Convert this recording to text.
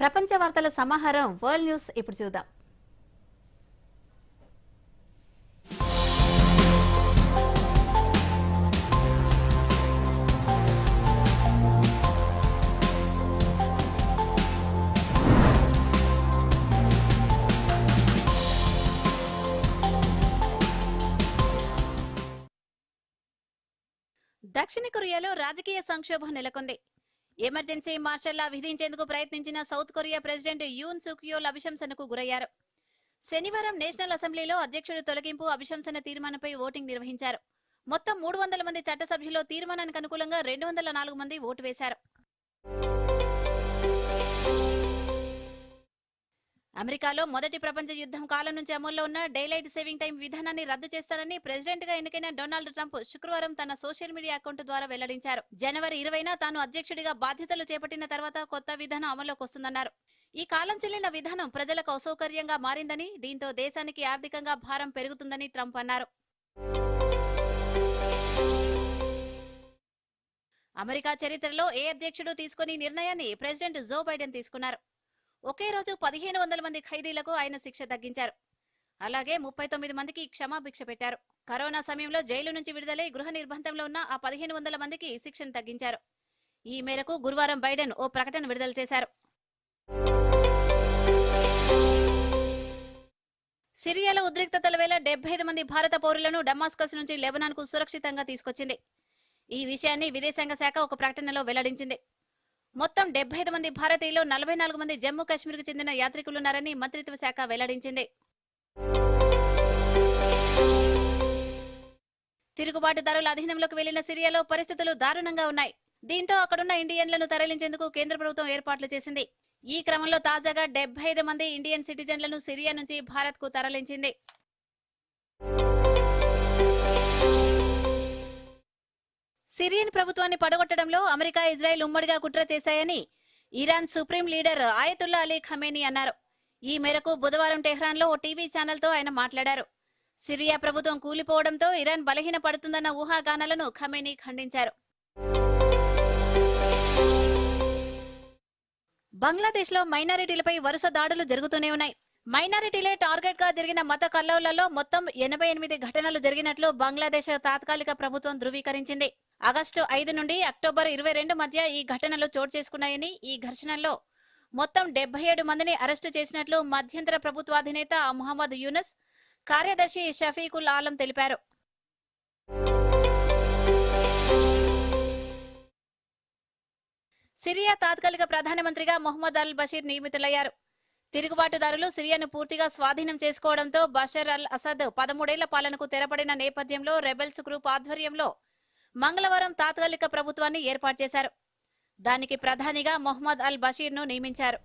ప్రపంచ వార్తల సమాహారం వరల్డ్ న్యూస్ ఇప్పుడు చూద్దాం. దక్షిణ కొరియాలో రాజకీయ సంక్షోభం నెలకొంది. ఎమర్జెన్సీ మార్షల్లా విధించేందుకు ప్రయత్నించిన సౌత్ కొరియా ప్రెసిడెంట్ యూన్ సుక్యోల్ అభిశంసనకు గురయ్యారు. శనివారం నేషనల్ అసెంబ్లీలో అధ్యక్షుడు తొలగింపు అభిశంసన తీర్మానంపై ఓటింగ్ నిర్వహించారు. మొత్తం మూడు వందల మంది చట్టసభ్యులు తీర్మానానికి అనుకూలంగా రెండు వందల నాలుగు మంది ఓటు వేశారు. అమెరికాలో మొదటి ప్రపంచ యుద్ధం కాలం నుంచి అమల్లో ఉన్న డైలైట్ సేవింగ్ టైం విధానాన్ని రద్దు చేస్తానని ప్రెసిడెంట్గా ఎన్నికైన డొనాల్డ్ ట్రంప్ శుక్రవారం తన సోషల్ మీడియా అకౌంట్ ద్వారా వెల్లడించారు. జనవరి ఇరవైన తాను అధ్యక్షుడిగా బాధ్యతలు చేపట్టిన తర్వాత కొత్త విధానం అమల్లోకి వస్తుందన్నారు. ఈ కాలం చెల్లిన విధానం ప్రజలకు అసౌకర్యంగా మారిందని దీంతో దేశానికి ఆర్థికంగా భారం పెరుగుతుందని ట్రంప్ అన్నారు. అమెరికా చరిత్రలో ఏ అధ్యక్షుడు తీసుకుని నిర్ణయాన్ని ప్రెసిడెంట్ జో బైడెన్ తీసుకున్నారు? ఒకే రోజు పదిహేను వందల మంది ఖైదీలకు ఆయన శిక్ష తగ్గించారు. అలాగే ముప్పై తొమ్మిది మందికి క్షమాభిక్ష పెట్టారు. కరోనా సమయంలో జైలు నుంచి విడుదలై గృహ నిర్బంధంలో ఉన్న ఆ పదిహేను వందల మందికి శిక్షను తగ్గించారు. ఈ మేరకు గురువారం బైడెన్ ఓ ప్రకటన విడుదల చేశారు. సిరియాలో ఉద్రిక్తతల వేళ డెబ్బై ఐదు మంది భారత పౌరులను డమాస్కస్ నుంచి లెబనాన్కు సురక్షితంగా తీసుకొచ్చింది. ఈ విషయాన్ని విదేశాంగ శాఖ ఒక ప్రకటనలో వెల్లడించింది. మొత్తం డెబ్బై ఐదు మంది భారతీయులు నలభై నాలుగు మంది జమ్మూ కాశ్మీర్కు చెందిన యాత్రికులున్నారని మంత్రిత్వ శాఖ వెల్లడించింది. తిరుగుబాటుదారుల అధీనంలోకి వెళ్ళిన సిరియాలో పరిస్థితులు దారుణంగా ఉన్నాయి. దీంతో అక్కడున్న ఇండియన్లను తరలించేందుకు కేంద్ర ప్రభుత్వం ఏర్పాట్లు చేసింది. ఈ క్రమంలో తాజాగా డెబ్బై ఐదు మంది ఇండియన్ సిటిజన్లను సిరియా నుంచి భారత్కు తరలించింది. సిరియన్ ప్రభుత్వాన్ని పడగొట్టడంలో అమెరికా ఇజ్రాయెల్ ఉమ్మడిగా కుట్ర చేశాయని Iran supreme leader Ayatollah Ali Khamenei అన్నారు. ఈ మేరకు బుధవారం టెహ్రాన్లో ఓ టీవీ ఛానల్తో ఆయన మాట్లాడారు. సిరియా ప్రభుత్వం కూలిపోవడంతో ఇరాన్ బలహీన పడుతుందన్న ఊహాగానాలను ఖమేని ఖండించారు. బంగ్లాదేశ్లో మైనారిటీలపై వరుస దాడులు జరుగుతూనే ఉన్నాయి. మైనారిటీలే టార్గెట్గా జరిగిన మత కల్లోలలో మొత్తం ఎనభై ఎనిమిది ఘటనలు జరిగినట్లు బంగ్లాదేశ్ తాత్కాలిక ప్రభుత్వం ధృవీకరించింది. ఆగస్టు ఐదు నుండి అక్టోబర్ ఇరవై రెండు మధ్య ఈ ఘటనలు చోటు చేసుకున్నాయని ఈ ఘర్షణల్లో మొత్తం డెబ్బై ఏడు మందిని అరెస్టు చేసినట్లు మధ్యంతర ప్రభుత్వాధినేత మహమ్మద్ యూనస్ కార్యదర్శి షఫీకుల్ ఆలం తెలిపారు. సిరియా తాత్కాలిక ప్రధానమంత్రిగా మొహమ్మద్ అల్ బషీర్ నియమితులయ్యారు. తిరుగుబాటుదారులు సిరియాను పూర్తిగా స్వాధీనం చేసుకోవడంతో బషర్ అల్ అసద్ పదమూడేళ్ళ పాలనకు తెరపడిన నేపథ్యంలో రెబెల్స్ గ్రూప్ ఆధ్వర్యంలో మంగళవారం తాత్కాలిక ప్రభుత్వాన్ని ఏర్పాటు చేశారు. దానికి ప్రధానిగా మొహమ్మద్ అల్ బషీర్ను నియమించారు.